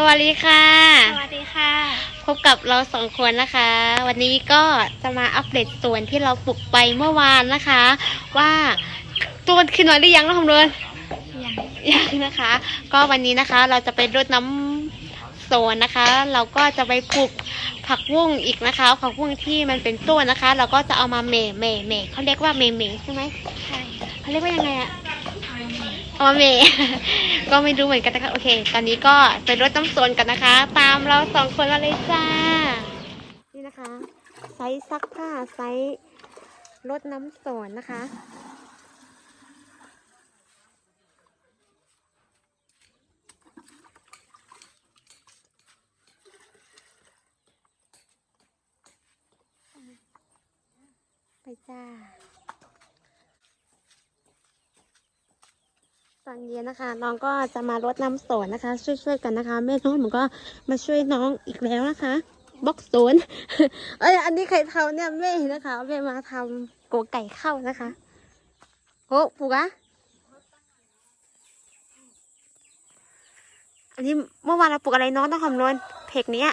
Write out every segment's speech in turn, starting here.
สวัสดีค่ะ สวัสดีค่ะ พบกับเราสองคนนะคะ วันนี้ก็จะมาอัปเดตสวนที่เราปลูกไปเมื่อวานนะคะ ว่าตัวขึ้นมาหรือยังน้องคำนวณยังยังนะคะ ก็วันนี้นะคะเราจะไปรดน้ำสวนนะคะ เราก็จะไปปลูกผักบุ้งอีกนะคะ ผักบุ้งที่มันเป็นต้นนะคะ เราก็จะเอามาเมเมเมเขาเรียกว่าเมเมใช่ไหมใช่เขาเรียกว่ายังไงอะเออเม ก็ไม่รู้เหมือนกันนะคะ โอเค ตอนนี้ก็ไปรดน้ำสวนกันนะคะ ตามเราสองคนมาเลยจ้า นี่นะคะ ไซส์ซักผ้า ไซส์รดน้ำสวนนะคะ ไปจ้า ตอนเย็นนะคะ น้องก็จะมารดน้ำสวนนะคะ ช่วยๆกันนะคะ แม่น้องหนูก็มาช่วยน้องอีกแล้วนะคะบล็อกสวนเอ้ยอันนี้ใครทำเนี่ยแม่นะคะแม่มาทำโกไก่เข้านะคะโอ้ปลูกอะอันนี้เมื่อวานเราปลูกอะไรน้องต้องคำนวณเพกเนี้ย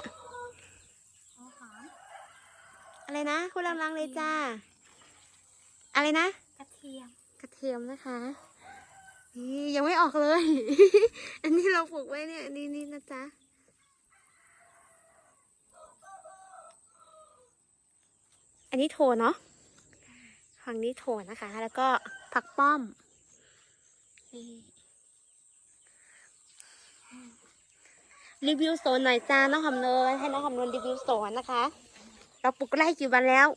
เอาหอมอะไรนะคุณลังๆเลยจ้า อะไรนะ กระเทียม กระเทียมนะคะ นี่ยังไม่ออกเลย อันนี้เราปลูกไว้เนี่ยนี่นี่นะจ๊ะอันนี้โถเนาะฝั่งนี้โถนะคะ แล้วก็ผักป้อมนี่รีวิวโซนหน่อยจ้าน้องคำนวณให้น้องคำนวณรีวิวโซนนะคะ เราปลูกไร่กี่วันแล้ว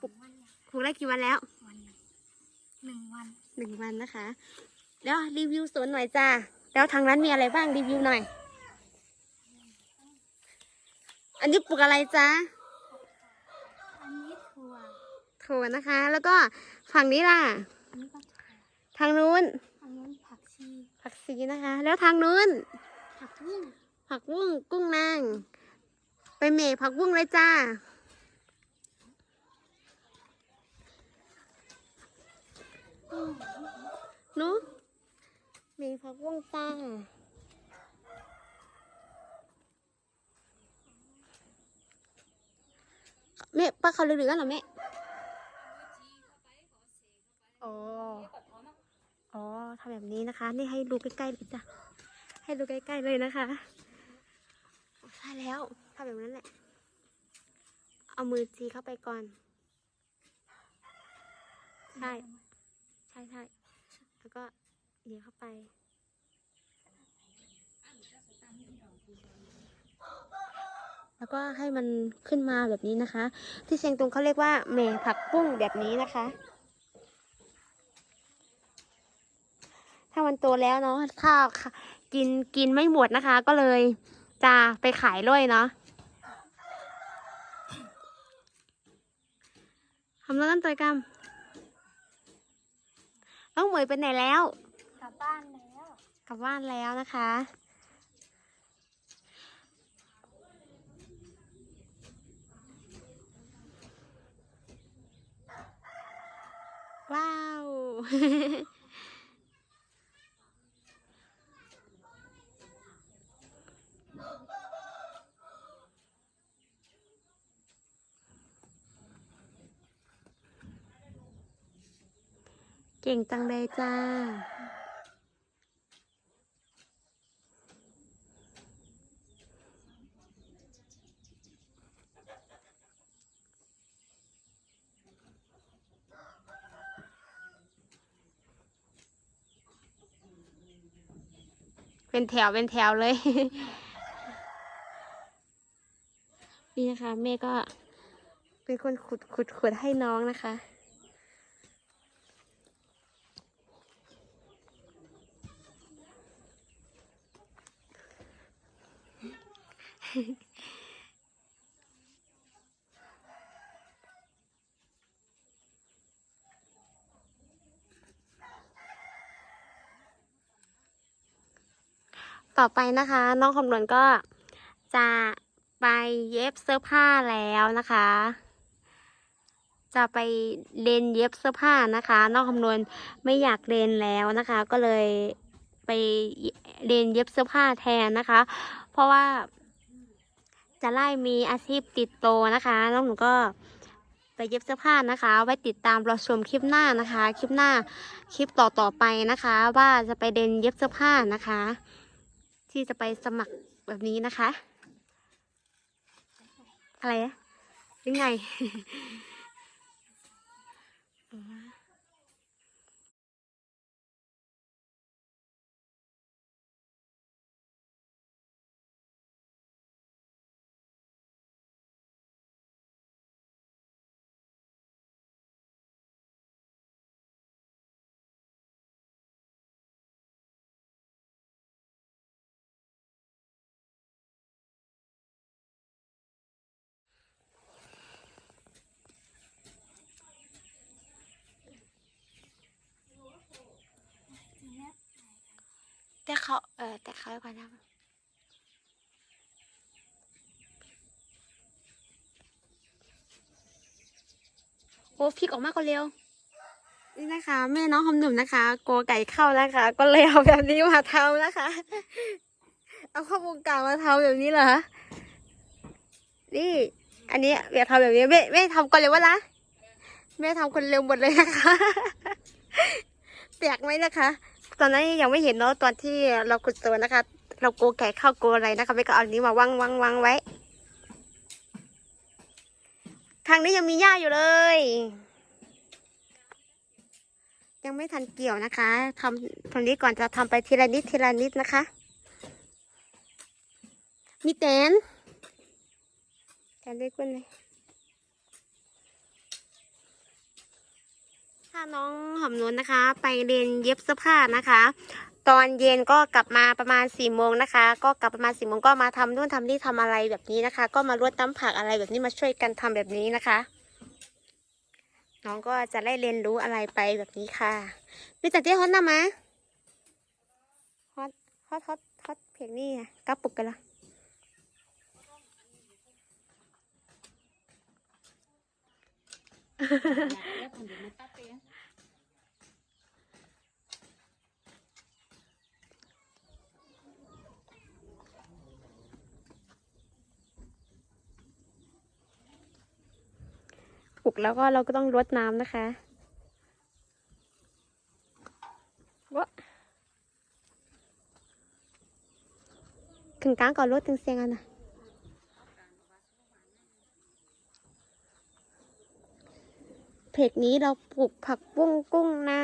สองวันปลูกไร่กี่วันแล้ววันหนึ่งวัน หนึ่งวันนะคะแล้วรีวิวสวนหน่อยจ้าแล้วทางนั้นมีอะไรบ้างรีวิวหน่อย อันนี้ปลูกอะไรจ้าอันนี้ถั่วโถนะคะ แล้วก็ฝั่งนี้ล่ะ อันนี้ก็ถั่วทางนู้นอันนู้นผักชีผักชีนะคะ แล้วทางนู้น ผักบุ้งผักบุ้งกุ้งนางไปเมย์ผักบุ้งเลยจ้า อืม หนูเมย์ ผักบุ้งจ้าแม่ป้าเขาเหลือๆกันเหรอแม่อ๋อ อ๋อทำแบบนี้นะคะ นี่ให้ดูใกล้ๆเลยจ้ะ ให้ดูใกล้ๆเลยนะคะใช่แล้วทำแบบนั้นแหละ เอามือจีเข้าไปก่อน ใช่ ใช่ใช่แล้วก็เหยียบเข้าไป แล้วก็ให้มันขึ้นมาแบบนี้นะคะ ที่เชียงตุงเขาเรียกว่าเมผักบุ้งแบบนี้นะคะ ถ้ามันโตแล้วเนาะถ้ากินกินไม่หมดนะคะ ก็เลยจะไปขายด้วยเนาะทำแล้วกันตัวกรรมน้องหมวยไปไหนแล้ว กลับบ้านแล้ว กลับบ้านแล้วนะคะ ว้าว เก่งจังเลยจ้า เป็นแถวเป็นแถวเลย นี่นะคะแม่ก็ เป็นคนขุดขุดขุดให้น้องนะคะต่ อไปนะคะ น้องคำนวณก็จะไปเย็บเสื้อผ้าแล้วนะคะ จะไปเรียนเย็บเสื้อผ้านะคะ น้องคำนวณไม่อยากเรียนแล้วนะคะ ก็เลยไปเรียนเย็บเสื้อผ้าแทนนะคะ เพราะว่า จะไล่มีอาชีพติดโตนะคะแล้วหนูก็ไปเย็บเสื้อผ้านะคะ ไว้ติดตามรอชมคลิปหน้านะคะ คลิปหน้าคลิปต่อต่อๆไปนะคะ ว่าจะไปเรียนเย็บเสื้อผ้านะคะ ที่จะไปสมัครแบบนี้นะคะ อะไรอะยังไง เขา เออ แต่เขาก่อนนะโอ้พลิกออกมาก็เร็ว นี่นะคะ แม่น้องหอมหนุ่มนะคะกลัวไก่เข้านะคะ ก็เลยเอาแบบนี้มาทำนะคะ เอาข้าวงการมาทำแบบนี้เหรอ นี่ อันนี้อย่าทำแบบนี้แม่แม่ทำก่อนเลยวะละแม่ทำคนเร็วหมดเลยนะคะแปลกไหมนะคะ ตอนนั้นยังไม่เห็นเนาะตอนที่เราขุดตัวนะคะ เราโกลัวไก่เข้าโกอะไรนะคะไม่ก็เอาอันนี้มาวางวางวางไว้ทางนี้ยังมีหญ้าอยู่เลย ยังไม่ทันเกี่ยวนะคะทำตรงนี้ก่อนจะทำไปทีละนิดทีละนิดนะคะ มีแตนแตนด้กุ้นเลย ถ้าน้องหอมนุนนะคะ ไปเรียนเย็บเสื้อผ้านะคะ ตอนเย็นก็กลับมาประมาณสี่โมงนะคะ ก็กลับประมาณสี่โมงก็มาทำนู่นทำนี่ทำอะไรแบบนี้นะคะ ก็มารดน้ำผักอะไรแบบนี้มาช่วยกันทำแบบนี้นะคะ น้องก็จะได้เรียนรู้อะไรไปแบบนี้ค่ะมีแต่ที่ฮอตนะมะฮอตฮอตฮอตฮอตเพลงนี่อะกระปุกกันละ แล้วก็เราก็ต้องรดน้ำนะคะวะถึงกลางก่อนรดถึงเสียงอันนะเพจนี้เราปลูกผักบุ้งกุ้งนา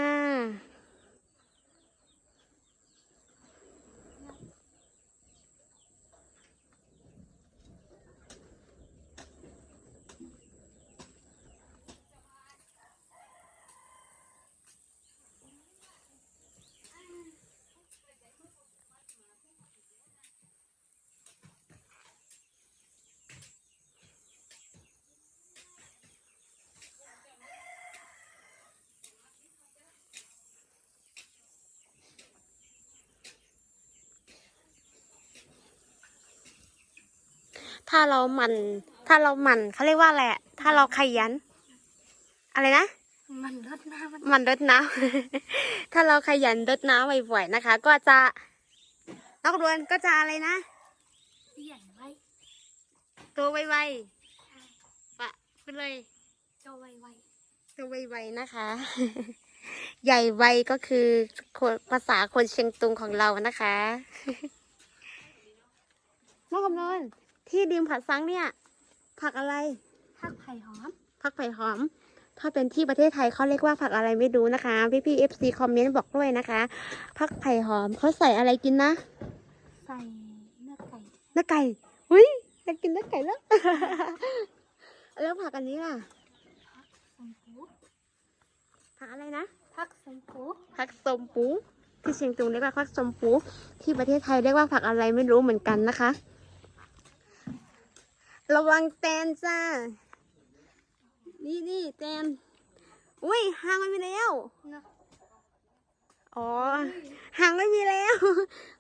ถ้าเราหมันถ้าเราหมันเขาเรียกว่าอะไรอะถ้าเราขยัน อะไรนะมันรดน้ำมันหมันรดน้ำ ถ้าเราขยันรดน้ำบ่อยๆนะคะ ก็จะนักเรียนก็จะอะไรนะเสียนไว้โตไวๆปะไปเลยโตไวไวโตไวๆนะคะ ใหญ่ไวก็คือคนภาษาคนเชียงตุงของเรานะคะน้องคำนวณ ที่ดิมผัดซังเนี่ย ผักอะไร ผักไผ่หอม ผักไผ่หอม ถ้าเป็นที่ประเทศไทยเขาเรียกว่าผักอะไรไม่รู้นะคะ พี่พี่เอฟซีคอมเมนต์บอกด้วยนะคะ ผักไผ่หอมเขาใส่อะไรกินนะ ใส่เนื้อไก่ เนื้อไก่อุ้ยอยากกินเนื้อไก่แล้ว แล้วผักอันนี้ล่ะสมปูผักอะไรนะ ผักสมปู ผักสมปูที่เชียงตุงเรียกว่าผักสมปู ที่ประเทศไทยเรียกว่าผักอะไรไม่รู้เหมือนกันนะคะ ระวังแตนจ้า นี่นี่แตน อุ้ยหางไม่มีแล้วเนาะอ๋อหางไม่มีแล้ว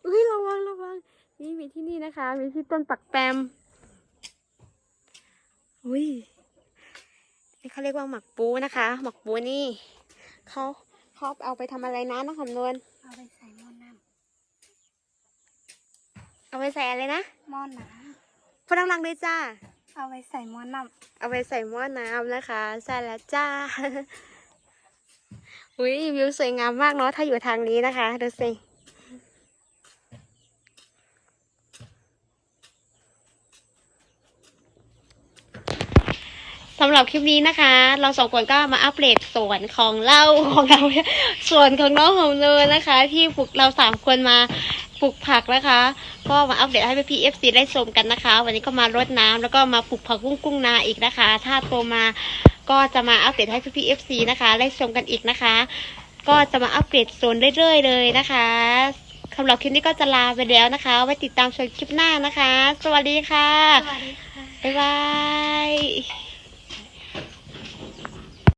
อุ้ยระวังระวัง นี่มีที่นี่นะคะ มีที่ต้นปักแปม อุ้ยนี่เขาเรียกว่าหมักปูนะคะ หมักปูนี่เขาเขาเอาไปทำอะไรนะน้องคำนวณเอาไปใส่หม้อน้เอาไปใส่อะไรนะหม้อน้พู ดดังๆเลยจ้าำเอาไว้ใส่หม้อน้เอาไปใส่หม้อน้ำนะคะ ใส่แล้วจ้าอุ้ยวิวสวยงามมากเนาะถ้าอยู่ทางนี้นะคะดูสิ สำหรับคลิปนี้นะคะ เราสองคนก็มาอัปเดตสวนของเราของเราส่วนของน้องของเลยนะคะ ที่ปลูกเราสามคนมาปลูกผักนะคะ ก็มาอัปเดตให้พี่เอฟซีได้ชมกันนะคะ วันนี้ก็มารดน้ำแล้วก็มาปลูกผักบุ้งกุ้งนาอีกนะคะ ถ้าโตมาก็จะมาอัปเดตให้พี่เอฟซีนะคะ ได้ชมกันอีกนะคะ ก็จะมาอัปเดตสวนเรื่อยๆ เลยนะคะสำหรับคลิปนี้ก็จะลาไปแล้วนะคะ ไว้ติดตามชมคลิปหน้านะคะ สวัสดีค่ะำสวัสดีค่ะ บ๊ายบาย